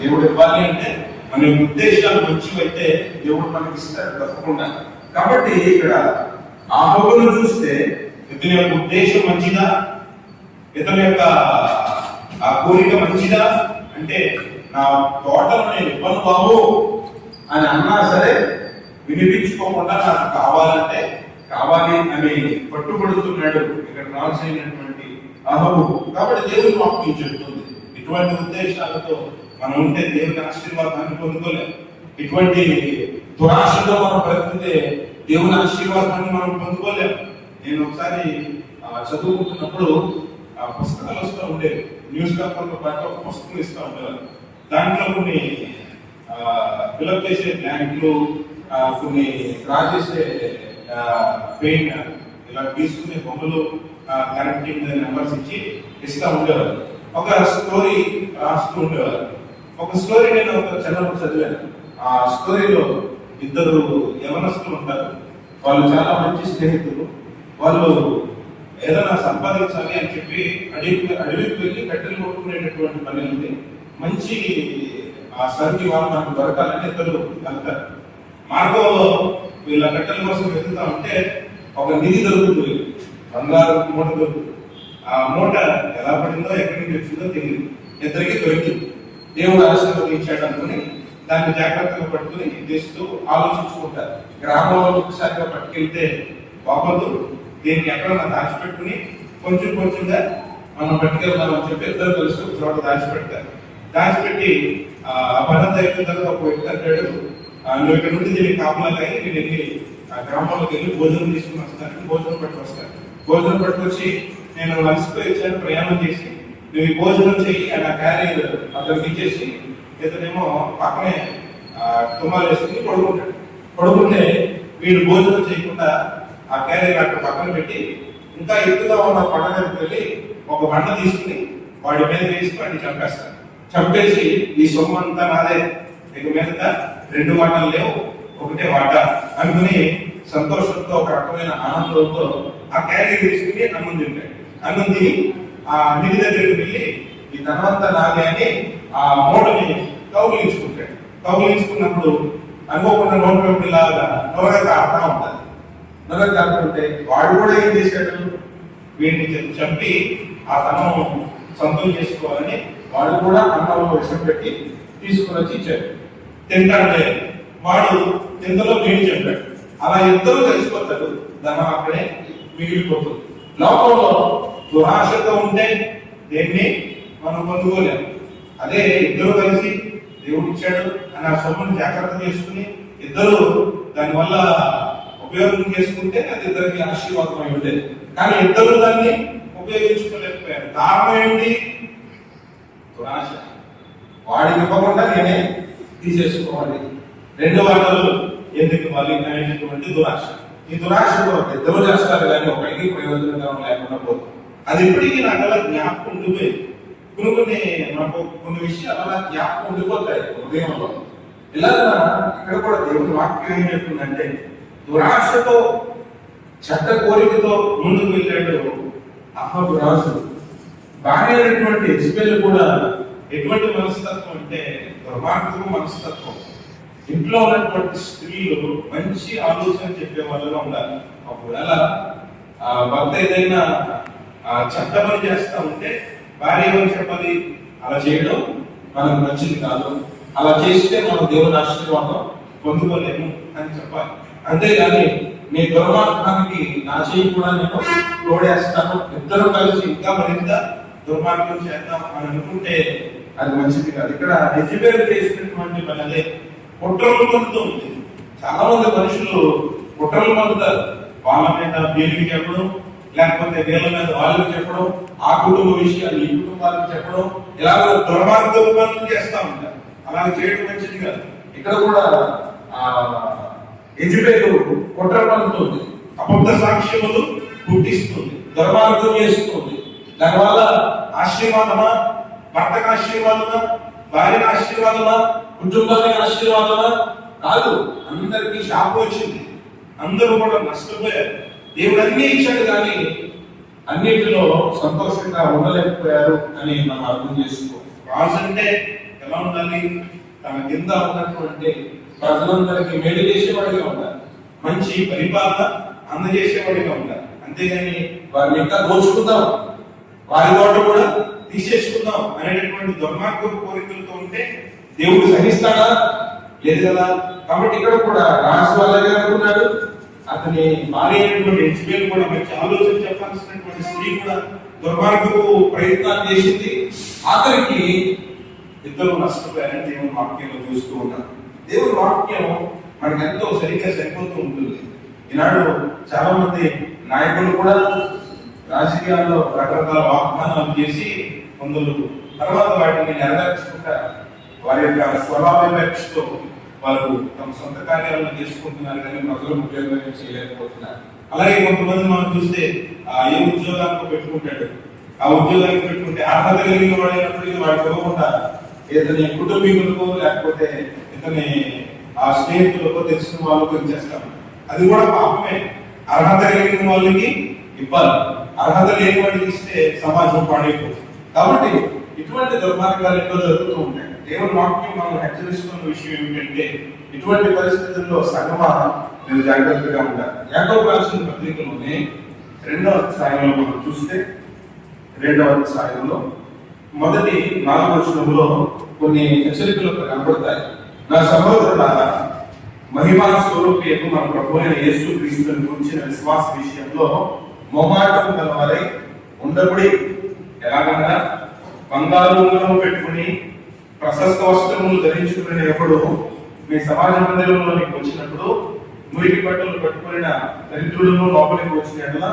దేవుడు ఇవ్వాలి అంటే మన ఉద్దేశాలు మంచివైతే దేవుడు మనకి ఇస్తాడు తప్పకుండా. కాబట్టి ఇక్కడ ఆ హోగును చూస్తే ఇతని యొక్క ఉద్దేశం మంచిదా? ఇతని యొక్క ఆ కోరిక మంచిదా? అంటే నా తోటలు నేను ఇవ్వను బాబు అని అన్నా సరే వినిపించుకోకుండా నాకు కావాలంటే కావాలి అని పట్టుబడుతున్నాడు ఇక్కడ రాల్సైనటువంటి అహబు కాబట్టి దేవుడు మాకు చెప్తుంది? ఇటువంటి ఉద్దేశాలతో మనం ఉంటే దేవుని ఆశీర్వాదాన్ని పొందుకోలేము. ఇటువంటి దురాశతో మనం బ్రతికితే దేవుని ఆశీర్వాదాన్ని మనం పొందుకోలేము. నేను ఒకసారి చదువుకుంటున్నప్పుడు ఆ పుస్తకాలు వస్తూ ఉండేవి. న్యూస్ పేపర్లో పాటు ఒక పుస్తకం ఇస్తూ ఉండేవారు దాంట్లో కొన్ని ఫిలప్ చేసే బ్యాంకులు కొన్ని డ్రా చేసే పెయింట్ ఇలా తీసుకునే బొమ్మలు కనెక్టింగ్ నెంబర్స్ ఇచ్చి ఇస్తూ ఉండేవారు ఒక స్టోరీ రాస్తూ ఉండేవారు. ఒక స్టోరీ నేను ఒక చిన్నప్పుడు చదివాను. ఆ స్టోరీలో ఇద్దరు యవనస్తులు ఉంటారు. వాళ్ళు చాలా మంచి స్నేహితులు. వాళ్ళు ఏదైనా సంపాదించాలి అని చెప్పి అడవికి అడవికి వెళ్ళి కట్టెలు కొట్టుకునేటటువంటి పని ఉంది. మంచి ఆ సరికి వాళ్ళు నాకు దొరకాలని ఇద్దరు వెళ్తారు. మార్గంలో వీళ్ళ కట్టెల కోసం వెతుకుతా ఉంటే ఒక నిధి దొరుకుతుంది. బంగారు మూట దొరుకుతుంది. ఆ మూట ఎలా పడిందో ఎక్కడి నుంచి వచ్చిందో తెలియదు ఇద్దరికి దొరికింది దేవుడు ఆశీర్వదించాడు అనుకుని దాన్ని జాగ్రత్తగా పట్టుకుని చేస్తూ ఆలోచించుకుంటారు. గ్రామంలో ఒకసారిగా పట్టుకెళ్తే బాగోదు. దీనికి ఎక్కడన్నా దాచిపెట్టుకుని కొంచెం కొంచెంగా మనం పట్టుకెళ్దామని చెప్పి ఇద్దరు కలిసి చోట దాచిపెడతారు. దాచిపెట్టి ఆ పని అయిపోయిన తర్వాత ఒక వ్యక్తి అంటాడు నువ్వు ఇక్కడ నుండి దీనికి కాపలాగా నేను వెళ్ళి ఆ గ్రామంలోకి వెళ్ళి భోజనం తీసుకుని వస్తాను భోజనం పట్టుకొస్తాను. భోజనం పట్టుకొచ్చి నేను లంచ్ వచ్చాను ప్రయాణం చేసి నువ్వు భోజనం చేయి అని ఆ క్యారీ అతనికి ఇచ్చేసి ఇతనేమో పక్కనే తుమ్మాలు వేసుకుని పడుకుంటాడు. పడుకుంటే వీడు భోజనం చేయకుండా ఆ క్యారియర్ అక్కడ పక్కన పెట్టి ఇంకా ఎత్తుగా ఉన్న కొండ వెళ్ళి ఒక బండ తీసుకుని వాడి మీద వేసి వాడిని చంపేస్తాడు. చంపేసి ఈ సొమ్ము అంతా నాదే. ఇక మీద రెండు వాటలు లేవు ఒకటే వాట అనుకుని సంతోషంతో ఒక రకమైన ఆనందంతో ఆ క్యారీ తీసుకుని అన్నం తింటాడు అన్నది ఆ నిధి దగ్గరికి వెళ్ళి ఈ ధనవంతా నాదే అని ఆ మూటని కౌగిలించుకుంటాడు కౌగిలించుకున్నప్పుడు అనుకోకుండా నోట్ లాగా నోరగా అర్థం ఉంటుంది. నోరగా అనుకుంటే వాడు కూడా ఏం చేశాడు? వీడిని చంపి ఆ ధనం సొంతం చేసుకోవాలని వాడు కూడా అన్నంలో విషం పెట్టి తీసుకుని వచ్చి ఇచ్చాడు. తింటాడే వాడు ఇంతలో వీడి చెప్పాడు అలా ఇద్దరు కలిసిపోతాడు ధనం అక్కడే మిగిలిపోతుంది. లోకంలో దురాశతో ఉంటే దేన్ని మనం పొందుకోలేము అదే ఇద్దరు కలిసి దేవుడు ఇచ్చాడు అని ఆ సొమ్ముని జాగ్రత్త చేసుకుని ఇద్దరు దానివల్ల ఉపయోగం చేసుకుంటే అది ఇద్దరికి ఆశీర్వాదం అయి ఉండేది. కానీ ఇద్దరు దాన్ని ఉపయోగించుకోలేకపోయారు. కారణం ఏంటి? దురాశ. వాడికి ఇవ్వకుండా నేనే తీసేసుకోవాలి. రెండు వాటలు ఎందుకు? ఇవ్వాలి అనేటటువంటి దురాశ. ఈ దురాశ కొరకు ఇద్దరు చేస్తారు కానీ ఒకరికి ప్రయోజనకరం లేకుండా పోతుంది. అది ఇప్పటికీ నాకు అలా జ్ఞాపకం ఉండిపోయింది కొన్ని కొన్ని నాకు కొన్ని విషయాలు అలా జ్ఞాపకం ఉండిపోతాయి హృదయంలో. ఇలా ఇక్కడ కూడా దేవుని వాక్యం ఏం చెప్తుందంటే దురాశతో చెడ్డ కోరికతో ముందుకు వెళ్ళాడు అహబు రాజు భార్య అయినటువంటి ఎజ్బెల్ కూడా ఎటువంటి మనస్తత్వం అంటే దుర్మార్గపు మనస్తత్వం. ఇంట్లో ఉన్నటువంటి స్త్రీలు మంచి ఆలోచన చెప్పే వాళ్ళగా ఉండాలి. ఒకవేళ భర్త ఏదైనా చెత్త పని చేస్తా ఉంటే భార్య ఏమని చెప్పాలి? అలా చేయడం మనకు మంచిది కాదు. అలా చేస్తే మనం దేవుని ఆశీర్వాదం పొందుకోలేము అని చెప్పాలి. అంతేగాని నీ దుర్మార్గానికి నా చేయి కూడా నేను తోడేస్తాను. ఇద్దరు కలిసి ఇంకా మరింత దుర్మార్గం చేద్దాం అని అనుకుంటే అది మంచిది కాదు. ఇక్కడ ఎజ్బేల్ చేసినటువంటి పని అదే కుట్రలు పొందుతుంది చాలా మంది మనుషులు కుట్రలు పొందుతారు వాళ్ళ మీద వీళ్ళకి చెప్పడం లేకపోతే వీళ్ళ మీద వాళ్ళకి చెప్పడం ఆ కుటుంబ విషయాలు ఈ కుటుంబాలకు చెప్పడం ఇలాగ దుర్మార్గం పనులు చేస్తా ఉంటారు. అలా చేయడం మంచిది కాదు. ఇక్కడ కూడా ఆ ఎజుబేలు కుట్ర పడుతుంది అబద్ధ సాక్ష్యములు పుట్టిస్తుంది. దుర్మార్గం చేస్తుంది. దానివల్ల ఆశీర్వాదమా? భర్తకు ఆశీర్వాదమా? భార్యకు ఆశీర్వాదమా? కుటుంబానికి ఆశీర్వాదమా కాదు అందరికీ శాపం వచ్చింది. అందరూ కూడా నష్టపోయారు. దేవుడు అన్ని ఇచ్చాడు కానీ అన్నిటిలో సంతోషంగా ఉండలేకపోయారు అని మనం అర్థం చేసుకో రాజు అంటే ఎలా ఉండాలి? తన కింద ఉన్నటువంటి ప్రజలందరికీ మేలు చేసేవాడిగా ఉండాలి. మంచి పరిపాలన అందజేసేవాడిగా ఉండాలి. అంతేగాని వారిని ఇంకా దోచుకుందాం. వారి తోట కూడా తీసేసుకుందాం అనేటటువంటి దుర్మార్గపు కోరికలతో ఉంటే దేవుడు సహిస్తాడా? లేదు కదా. కాబట్టి ఇక్కడ కూడా రాజు అలాగే అనుకున్నాడు. అతని భార్య అయినటువంటి హెచ్బిఎల్ కూడా మంచి ఆలోచన చెప్పాల్సినటువంటి స్త్రీ కూడా దుర్మార్గపు ప్రయత్నాలు చేసింది. ఆఖరికి ఇద్దరు నష్టపోయారని దేవుని వాక్యంలో చూస్తూ ఉంటారు. దేవుని వాక్యం మనకు ఎంతో సరిగ్గా సరిపోతూ ఉంటుంది. ఈనాడు చాలా మంది నాయకులు కూడా రాజకీయాల్లో రకరకాల వాగ్దానాలు చేసి కొందరు తర్వాత వాటిని నెరవేర్చుకుంటారు. వారి యొక్క స్వలాభిపేక్షతో వారు తమ సొంత కార్యాలను చేసుకుంటున్నారు కానీ ప్రజలకు ఉపయోగం చేయలేకపోతున్నారు అలాగే కొంతమంది మనం చూస్తే ఆ ఏ ఉద్యోగానికి పెట్టుకుంటాడు. ఆ ఉద్యోగానికి పెట్టుకుంటే అర్హత కలిగిన వాడు అయినప్పటికీ వాడు ఇవ్వకుండా ఇతని కుటుంబీకులకో లేకపోతే ఇతని ఆ స్నేహితులకో తెలిసిన వాళ్ళకు ఇచ్చేస్తాం అది కూడా పాపమే. అర్హత కలిగిన వాళ్ళకి ఇవ్వాలి. అర్హత లేని వాడికి ఇస్తే సమాజం పాడైపోతుంది. కాబట్టి ఇటువంటి దుర్మార్గాలు ఎక్కువ జరుగుతూ ఉంటాయి. దేవుని వాక్యం మనం హెచ్చరిస్తున్న విషయం ఏమిటంటే ఇటువంటి పరిస్థితుల్లో సంగమా నేను జాగ్రత్తగా ఉండాలి. యాకో రాసిన పత్రికలోనే రెండవ అధ్యాయంలో మనం చూస్తే రెండవ అధ్యాయంలో మొదటి నాలుగు వచనంలో కొన్ని హెచ్చరికలు కనబడతాయి. నా సహోదరుల మహిమా స్వరూపేపు మన ప్రభు అయిన యేసు క్రీస్తుని గురించిన విశ్వాస విషయంలో మొమాటం గలవారై ఉండబడి ఎలాగనగా బంగారు ఉంగరం పెట్టుకుని ప్రశస్త వస్త్రములు ధరించుకున్న ఎప్పుడు మీ సమాజ మందిరంలోనికి వచ్చినప్పుడు మురికి బట్టలు కట్టుకున్న దరిద్రులను లోపలికి వచ్చినట్లా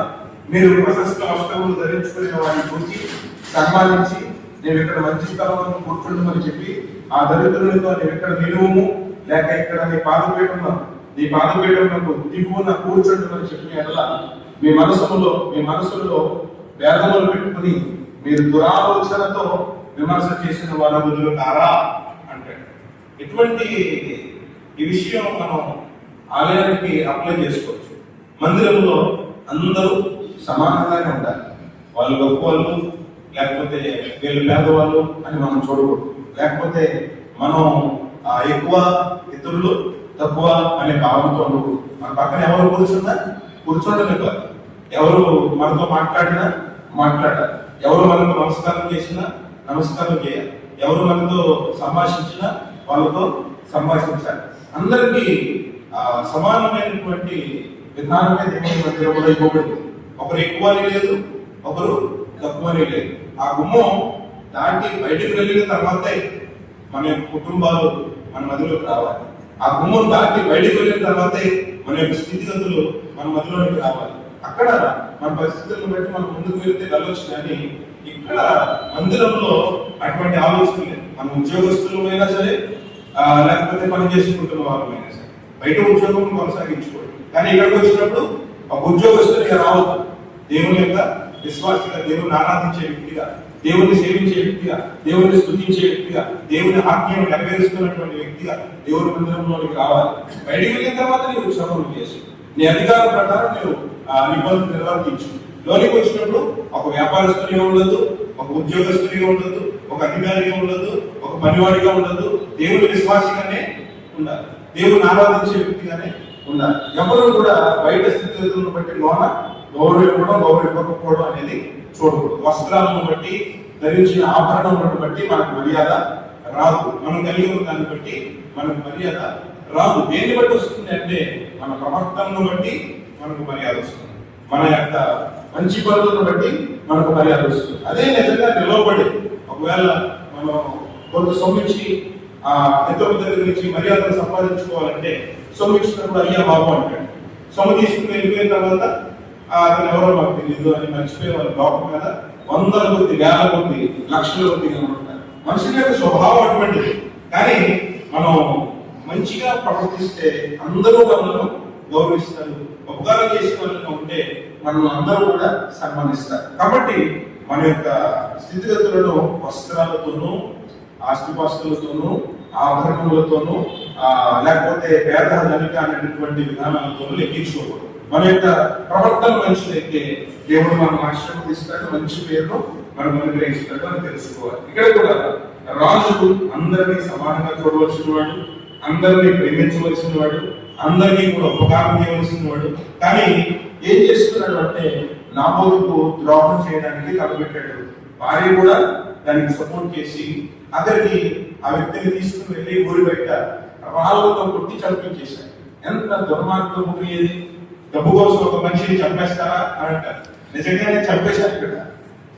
మీరు ప్రశస్త వస్త్రములు ధరించుకుని వారిని చూసి సన్మానించి నేను ఇక్కడ మంచి స్థలంలో కూర్చుండమని చెప్పి ఆ దరిద్రులతో నేను ఇక్కడ నిలువము లేక ఇక్కడ నీ పాదపీఠంలో నీ పాదపీఠంలో దిగువన కూర్చుండమని చెప్పి అట్లా మీ మనసులో మీ మనసులో వేదములు పెట్టుకుని మీరు దురాలోచనతో విమర్శ చేసిన వాళ్ళ బదులు కారా అంటాడు ఇటువంటి ఈ విషయం మనం ఆలయానికి అప్లై చేసుకోవచ్చు. మందిరంలో అందరూ సమానంగానే ఉండాలి. వాళ్ళు గొప్ప వాళ్ళు లేకపోతే వీళ్ళు పేదవాళ్ళు అని మనం చూడకూడదు. లేకపోతే మనం ఆ, ఎక్కువ ఇతరులు తక్కువ అనే భావనతో ఉండకూడదు. మన పక్కన ఎవరు కూర్చున్నా కూర్చోండలేదు ఎవరు మనతో మాట్లాడినా మాట్లాడాలి. ఎవరు మనతో నమస్కారం చేసినా నమస్కారం చేయాలి ఎవరు మనతో సంభాషించినా వాళ్ళతో సంభాషించాలి. అందరికీ సమానమైనటువంటి విధానమే దేవుని మందిరంలో ఇవ్వబడింది. ఒకరు ఎక్కువ అని లేదు ఒకరు తక్కువ అని లేదు. ఆ గుమ్మం దాటి బయటకు వెళ్ళిన తర్వాతే మన యొక్క కుటుంబాలు మన మధ్యలోకి రావాలి. ఆ గుమ్మం దాటి బయటకు వెళ్ళిన తర్వాతే మన యొక్క స్థితిగతులు మన మధ్యలోకి రావాలి. అక్కడ మన పరిస్థితులను బట్టి మనం ముందుకు వెళ్తే వెళ్ళొచ్చు కానీ ఇక్కడ మందిరంలో అటువంటి ఆలోచన లేదు. మన ఉద్యోగస్తులమైనా సరే లేకపోతే పని చేసుకుంటున్న వారమైనా సరే. బయట ఉద్యోగం కొనసాగించుకోండి కానీ ఇక్కడికి వచ్చినప్పుడు ఒక ఉద్యోగస్తుడిగా రావద్దు. దేవుని యొక్క విశ్వాసంగా దేవుని ఆరాధించే వ్యక్తిగా దేవుని సేవించే వ్యక్తిగా దేవుని స్థుతించే వ్యక్తిగా దేవుని ఆజ్ఞను నెరవేరుస్తున్నటువంటి వ్యక్తిగా దేవుని మందిరంలోకి రావాలి. బయటికి వెళ్ళిన తర్వాత నీవు శ్రమలు చేసి నీ అధికారం ప్రకారం నీవు ఆ నిబంధన నిర్వర్తించు. లోనికి వచ్చినప్పుడు ఒక వ్యాపారస్తునిగా ఉండదు ఒక ఉద్యోగస్తునిగా ఉండదు ఒక అధికారిగా ఉండదు ఒక పనివాడిగా ఉండదు దేవుని విశ్వాసంగానే ఉండాలి. దేవుని ఆరాధించే వ్యక్తిగానే ఉండాలి. ఎవరు కూడా బయట స్థితిగతులను బట్టి లోన గౌరవం ఇవ్వడం అనేది చూడకూడదు. వస్త్రాలను బట్టి ధరించిన ఆభరణములను బట్టి మనకు మర్యాద రాదు. మనం కలిగి ఉన్న దాన్ని బట్టి మనకు మర్యాద రాదు. దేన్ని బట్టి వస్తుంది అంటే మన ప్రవర్తనను బట్టి మనకు మర్యాద వస్తుంది. మన యొక్క మంచి పనులను బట్టి మనకు మర్యాద వస్తుంది. అదే నిజంగా నిలవబడి ఒకవేళ మనం కొంత సొమ్మించి ఇచ్చి ఇతరుల దగ్గర నుంచి మర్యాదను సంపాదించుకోవాలంటే సొమ్ము ఇచ్చినప్పుడు అయ్యా బాబు అంటాడు. సొమ్ము తీసుకుని వెళ్ళిపోయిన తర్వాత ఆ అతను ఎవరో మాకు తెలియదు అని మర్చిపోయే వాళ్ళు లోపం మీద వందల కొద్ది వేల కొద్ది లక్షల కొద్ది ఉంటారు మనుషుల యొక్క స్వభావం అటువంటిది. కానీ మనం మంచిగా ప్రవర్తిస్తే అందరూ మనల్ని గౌరవిస్తారు ఉపకారం చేసిన వాళ్ళని ఉంటే మనం అందరూ కూడా సన్మానిస్తారు. కాబట్టి మన యొక్క స్థితిగతులను వస్త్రాలతోనూ ఆస్తిపాస్తులతోనూ ఆభరణములతోనూ ఆ, లేకపోతే పేద ధనిక అనేటటువంటి విధానాలతోనూ లెక్కించుకోకూడదు. మన యొక్క ప్రవర్తన మంచిదైతే దేవుడు మనం ఆశీర్వదిస్తాడు మంచి పేరును మనం అనుగ్రహిస్తాడు అని తెలుసుకోవాలి. ఇక్కడ కూడా రాజు అందరినీ సమానంగా చూడవలసిన వాడు అందరినీ ప్రేమించవలసిన వాడు అందరికీ కూడా ఉపకారం చేయవలసిన వాడు కానీ ఏం చేస్తున్నాడు అంటే నాబోతుకు ద్రోహం చేయడానికి తలపెట్టాడు. భార్య కూడా దానికి సపోర్ట్ చేసి అతనికి ఆ వ్యక్తిని తీసుకుని వెళ్ళి ఊరి బయట రాళ్ళతో కొట్టి చంపించేశాడు. ఎంత దుర్మార్గం ఇది డబ్బు కోసం ఒక మనిషిని చంపేస్తారా అని అంటారు. నిజంగానే చంపేశారు ఇక్కడ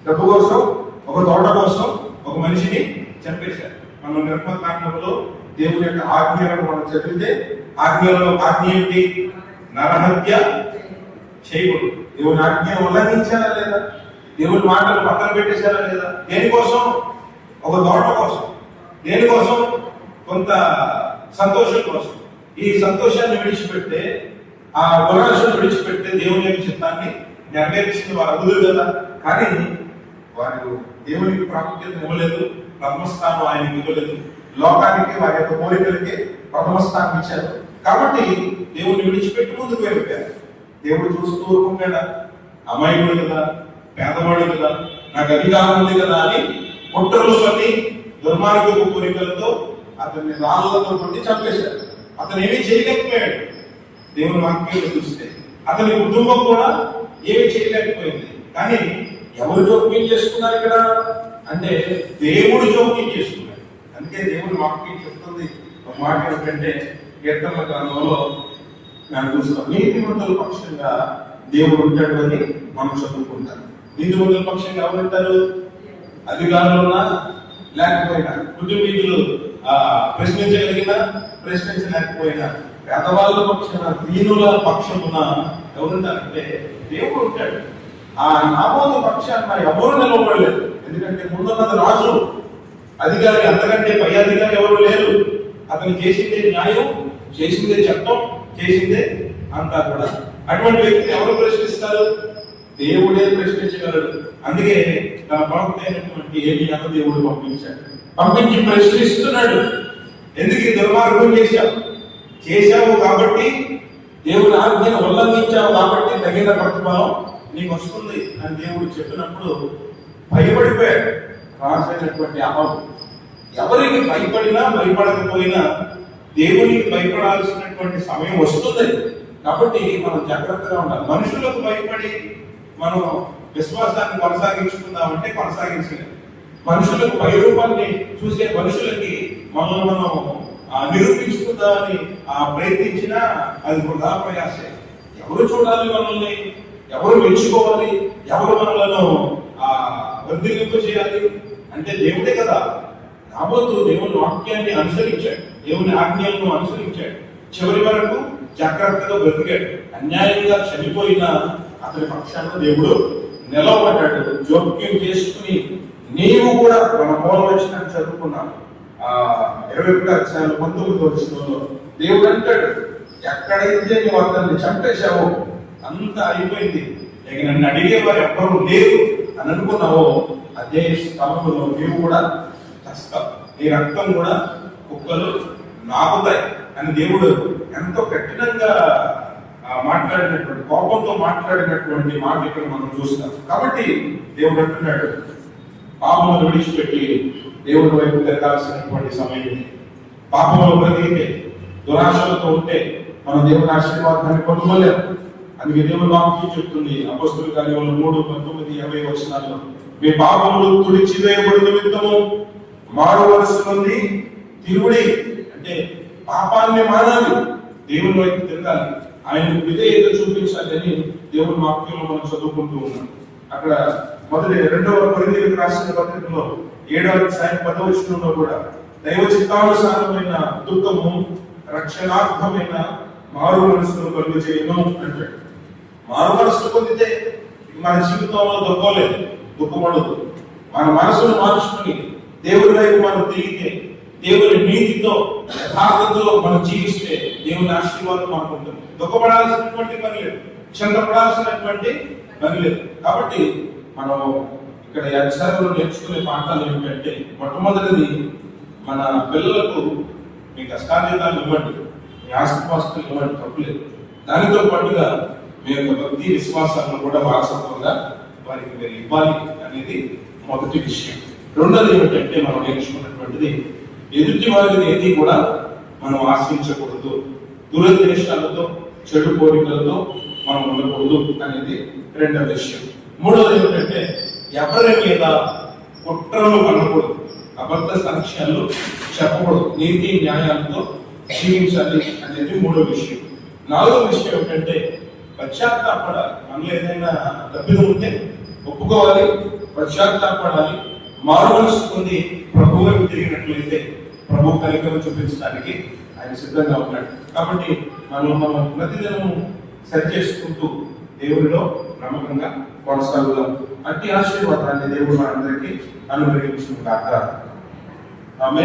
డబ్బు కోసం ఒక తోట కోసం ఒక మనిషిని చంపేశారు. మనం నిర్మకాండంలో దేవుని యొక్క ఆజ్ఞలను మనం చదివితే ఆజ్ఞలో ఆజ్ఞ ఏంటి? నరహత్య చేయకూడదు. దేవుని ఆజ్ఞ ఉల్లంఘించారా లేదా? దేవుని మాటలు పక్కన పెట్టేశారా లేదా? దేనికోసం? ఒక తోట కోసం. దేనికోసం? కొంత సంతోషం కోసం. ఈ సంతోషాన్ని విడిచిపెడితే ఆ గుణాలను విడిచిపెడితే దేవుని యొక్క చిత్తాన్ని నెరవేర్చిన వారు అదులు కదా? కానీ వారు దేవునికి ప్రాముఖ్యత ఇవ్వలేదు బ్రహ్మస్థానం ఆయనకి ఇవ్వలేదు. లోకానికి వారి యొక్క కోరికలకి ప్రథమస్థానం ఇచ్చారు. కాబట్టి దేవుడిని విడిచిపెట్టి ముందుకు వెళ్ళిపోయారు. దేవుడు చూస్తూ ఊరుకుంటాడా అమాయకుడు కదా పేదవాడు కదా నాకు అధికారం ఉంది కదా అని కుట్రలతోని దుర్మార్గపు కోరికలతో అతన్ని రాళ్ళతో కొట్టి చంపేశారు. అతను ఏమీ చేయలేకపోయాడు. దేవుని వాక్యం చూస్తే అతని కుటుంబం కూడా ఏమి చేయలేకపోయింది. కానీ ఎవరు జోక్యం చేసుకున్నారు ఇక్కడ? అంటే దేవుడు జోక్యం చేసుకున్నారు అందుకే దేవుడు వాక్యం చెప్తుంది. ఒక మాట ఏమిటంటే కీర్తనల కాలంలో నన్ను చూస్తున్నాం నీతి నీతిమంతుల పక్షంగా దేవుడు ఉంటాడు అని మనం చదువుకుంటాం నీతిమంతుల పక్షంగా ఎవరు ఉంటారు? అధికారులు ఉన్నా లేకపోయినా కుటుంబీకులు ఆ ప్రశ్నించగలిగినా ప్రశ్నించలేకపోయినా. పేదవాళ్ళ పక్షాన దీనుల పక్షమున ఎవరుంటారంటే దేవుడు ఉంటాడు. ఆ నామోదు పక్షాన ఎవరు నిలవబడలేదు ఎందుకంటే ముందున్నది రాజు. అధికారి అంతకంటే పై అధికారి ఎవరు లేరు. అతను చేసిందే న్యాయం చేసిందే చట్టం చేసిందే అంతా కూడా. అటువంటి వ్యక్తిని ఎవరు ప్రశ్నిస్తారు? దేవుడే ప్రశ్నించగలడు. అందుకే నా ప్రవక్త అయినటువంటి ఏమి దేవుడు పంపించాడు. పంపించి ప్రశ్నిస్తున్నాడు. ఎందుకు ఈ దుర్మార్గం చేశావు? చేశావు కాబట్టి దేవుని ఆజ్ఞను ఉల్లంఘించావు కాబట్టి తగిన ప్రతిఫలం నీకు వస్తుంది అని దేవుడు చెప్పినప్పుడు భయపడిపోయాడు. రాసైనటువంటి అహం ఎవరికి భయపడినా భయపడకపోయినా దేవునికి భయపడాల్సినటువంటి సమయం వస్తుంది. కాబట్టి మనం జాగ్రత్తగా ఉండాలి. మనుషులకు భయపడి మనం విశ్వాసాన్ని కొనసాగించుకుందామంటే కొనసాగించలేము మనుషులకు భయరూపాన్ని చూసే మనుషులకి మనం మనం నిరూపించుకుందామని ఆ ప్రయత్నించినా అది వృధా ప్రయాసే. ఎవరు చూడాలి మనల్ని? ఎవరు మెచ్చుకోవాలి? ఎవరు మనలను ఆ చేయాలి అంటే దేవుడే కదా. కాబోతు దేవుని వాక్యాన్ని అనుసరించాడు. దేవుని ఆజ్ఞలను అనుసరించాడు. చివరి వరకు జాగ్రత్తగా బ్రతికాడు. అన్యాయంగా చనిపోయిన అతని పక్షాన దేవుడు నిలవబడ్డాడు. జోక్యం చేసుకుని నీవు కూడా మన మూల వచ్చిన చదువుకున్నాను ఆ ఇరవై ఒకటి అక్షరాలు పంతొమ్మిది వచ్చిన దేవుడు అంటాడు ఎక్కడైతే నువ్వు అతన్ని చంపేశావో అంతా అయిపోయింది. ఇక నన్ను అడిగేవారు ఎవ్వరూ లేరు. అని అనుకున్నావో అదే స్థలంలో నీవు కూడా కష్టం. నీ రక్తం కూడా కుక్కలు నాకుతాయి. అని దేవుడు ఎంతో కఠినంగా మాట్లాడినటువంటి కోపంతో మాట్లాడినటువంటి మాట ఇక్కడ మనం చూస్తాం. కాబట్టి దేవుడు అంటున్నాడు పాపములు విడిచిపెట్టి దేవుడి వైపు తిరగాల్సినటువంటి సమయం ఇది. పాపంలో బ్రతికితే దురాశలతో ఉంటే మనం దేవుని ఆశీర్వాదాన్ని పొందుకోలేము అందుకే దేవుని వాక్యం చెప్తుంది. అపస్తుల కార్యంలో మూడు పంతొమ్మిది యాభై వచనాల్లో. మీ పాపములు తుడిచివేయబడి నిమిత్తము మారవలసి ఉంది తిరుగుడి. అంటే పాపాన్ని మారాలి. దేవుని వైపు తిరగాలి. ఆయన విధేయత చూపించాలి అని దేవుని వాక్యంలో మనం చదువుకుంటూ ఉన్నాం. అక్కడ మొదటి రెండవ కొరింథీయులకు రాసిన పత్రికలో ఏడవ సాయం పదవచనంలో కూడా దైవ చిత్తానుసారమైన దుఃఖము రక్షణార్థమైన మారు మనసును కలుగు చేయను అంటాడు. మారు మనసును పొందితే మన జీవితంలో దుఃఖలేదు దుఃఖపడదు. మన మనసును మార్చుకుని దేవుడి వైపు మనం తిరిగితే దేవుని నీతితో యథార్థతలో మనం జీవిస్తే దేవుని ఆశీర్వాదం మనకు ఉంటుంది. దుఃఖపడాల్సినటువంటి పని లేదు చింతపడాల్సినటువంటి పని లేదు. కాబట్టి మనం ఇక్కడ ఈ నేర్చుకునే పాఠాలు ఏమిటంటే మొట్టమొదటిది మన పిల్లలకు మీ కష్టాలు ఇవ్వండి మీ ఆస్తిపాస్తులు ఇవ్వండి తప్పులేదు. దానితో పాటుగా మీ యొక్క భక్తి విశ్వాసాలను కూడా వారసత్వంగా వారికి మీరు ఇవ్వాలి అనేది మొదటి విషయం. రెండోది ఏమిటంటే మనం నేర్చుకున్నటువంటిది ఎదుటి వారిని ఏది కూడా మనం ఆశించకూడదు దురద్వేషాలతో చెడు కోరికలతో మనం ఉండకూడదు అనేది రెండవ విషయం. మూడవది ఏమిటంటే ఎవరి మీద కుట్రలు అనకూడదు అబద్ధ సాక్ష్యాలు చెప్పకూడదు. నీతి న్యాయాలతో జీవించాలి అనేది మూడో విషయం. నాలుగో విషయం ఏమిటంటే పశ్చాత్తాపడాలి. మనలో ఏదైనా తప్పిదం ఉంటే ఒప్పుకోవాలి పశ్చాత్తాపడాలి. మారు మనసు పొంది వైపు తిరిగినట్లయితే ప్రభు కలికలు చూపించడానికి ఆయన సిద్ధంగా ఉన్నాడు. కాబట్టి మనం మనం ప్రతిదినం సరి చేసుకుంటూ దేవుడిలో నమ్మకంగా కొనసాగుదాం. అట్టి ఆశీర్వాదాన్ని దేవుడు మనందరికీ అనుగ్రహించిన కాక ఆమె